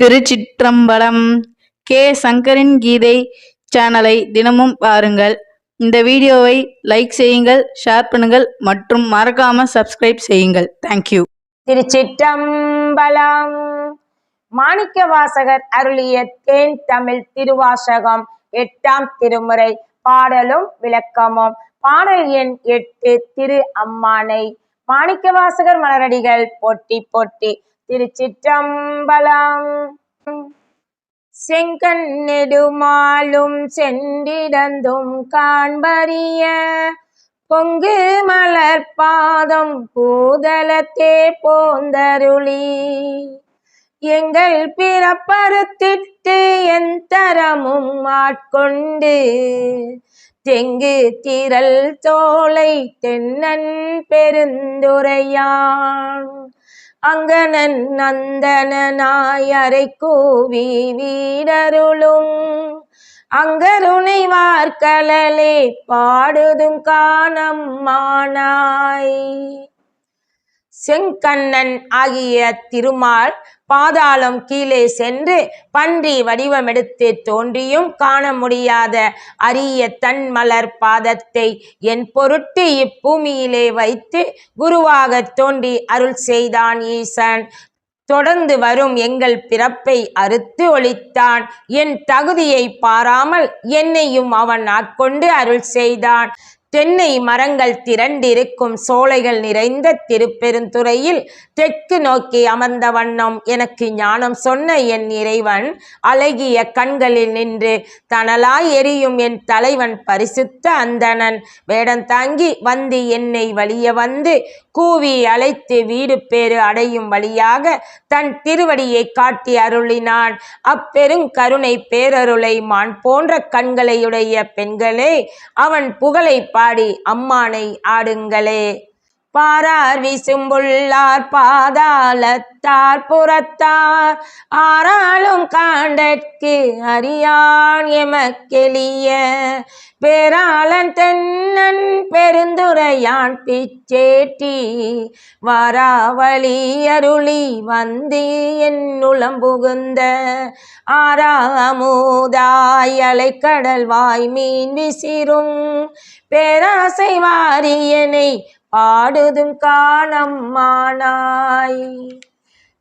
திருச்சிற்றம்பலம் K. சங்கரின் கீதை சேனலை தினமும் பாருங்கள். இந்த வீடியோவை லைக் செய்யுங்கள் ஷேர் பண்ணுங்கள் மற்றும் மறக்காம சப்ஸ்கிரைப் செய்யுங்கள். தேங்க்யூ திருச்சிற்றம்பலம் மாணிக்க வாசகர் அருளிய தேன் தமிழ் திருவாசகம் எட்டாம் திருமுறை பாடலும் விளக்கமும். பாடல் எண் எட்டு திரு அம்மானை. மாணிக்க வாசகர் மலரடிகள் போட்டி போட்டி. திருச்சிற்றம்பலம். செங்கண்ணெடுமாலும் சென்றிடந்தும் காண்பறிய பொங்கு மலர் பாதம் பூதலத்தே போந்தருளி. எங்கள் பிறப்பறுத்திட்டு என் தரமும் ஆட்கொண்டு தெங்கு திரள் தோலை தென்னன் பெருந்துரையான். அங்கனன் நந்தனாய் அரை கூவி வீடருளும். அங்கருணை வார்கழலே பாடுதும் காணம் மானாய். செங்கண்ணன் ஆகிய திருமால் பாதாளம் கீழே சென்று பன்றி வடிவமெடுத்து தோன்றியும் காண முடியாத அரிய தன் மலர் பாதத்தை என் பொருட்டு இப்பூமியிலே வைத்து குருவாக தோன்றி அருள் செய்தான் ஈசன். தொடர்ந்து வரும் எங்கள் பிறப்பை அறுத்து ஒழித்தான். என் தகுதியை பாராமல் என்னையும் அவன் ஆட்கொண்டு அருள் செய்தான். தென்னை மரங்கள் திரண்டிருக்கும் சோலைகள் நிறைந்த திருப்பெருந்துறையில் தெற்கு நோக்கி அமர்ந்த வண்ணம் எனக்கு ஞானம் சொன்ன என் இறைவன் அழகிய கண்களில் நின்று தனலாய் எரியும் என் தலைவன் பரிசுத்த அந்தணன். வேடம் தாங்கி வந்து என்னை வழிய வந்து கூவி அழைத்து வீடு பேறு அடையும் வழியாக தன் திருவடியை காட்டி அருளினான். அப்பெருங் கருணை பேரருளை மான் போன்ற கண்களையுடைய பெண்களே அவன் புகழை பாடி அம்மானை ஆடுங்களே. பாரார் விசும்புள்ளார் பாதாளத்தார் புறத்தார். ஆறாலும் காண்டற்கு அறியான் எமக்கெளிய பேராளன் தென்னன் பெருந்துரையான் பிச்சேட்டி வாராவளி அருளி வந்து என் உளம் புகுந்த ஆறாமுதாய் அலைக்கடல் வாய் மீன் விசிறும். பேராசை வாரியனை ஆடுதும் பாடுதும் காணம்மானாய்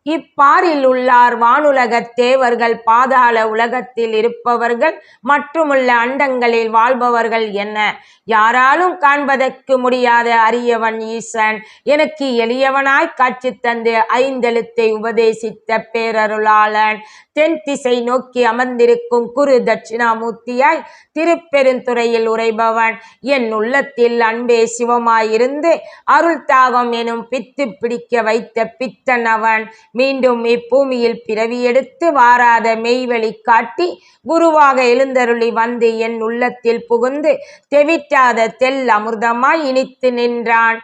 இப்பாரில் உள்ளார் வானுலகத் தேவர்கள் பாதாள உலகத்தில் இருப்பவர்கள் மற்றுமுள்ள அண்டங்களில் வாழ்பவர்கள் என்ன? யாராலும் காண்பதற்கு முடியாத அரியவன் ஈசன். எனக்கு எளியவனாய் காட்சி தந்து ஐந்தெழுத்தை உபதேசித்த பேரருளாளன். தென் திசை நோக்கி அமர்ந்திருக்கும் குரு தட்சிணாமூர்த்தியாய் திருப்பெருந்துறையில் உரைபவன் என் உள்ளத்தில் அன்பே சிவமாயிருந்து அருள் தாகம் எனும் பித்து பிடிக்க வைத்த பித்தன் அவன். மீண்டும் இப்பூமியில் பிறவி எடுத்து வாராத மெய்வழி காட்டி குருவாக எழுந்தருளி வந்து என் உள்ளத்தில் புகுந்து தெவிட்டாத தெல் அமிர்தமாய் இனித்து நின்றான்.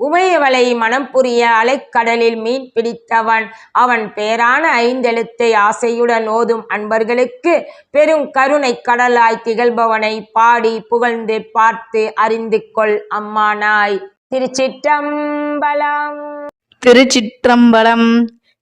உமையவளை மனம் புரிய அலைக்கடலில் மீன் பிடித்தவன். அவன் பேரான ஐந்தெழுத்தை ஆசையுடன் ஓதும் அன்பர்களுக்கு பெரும் கருணை கடலாய் திகழ்பவனை பாடி புகழ்ந்து பார்த்து அறிந்து கொள் அம்மானாய். திருச்சிற்றம்பலம். திருச்சிற்றம்பலம்.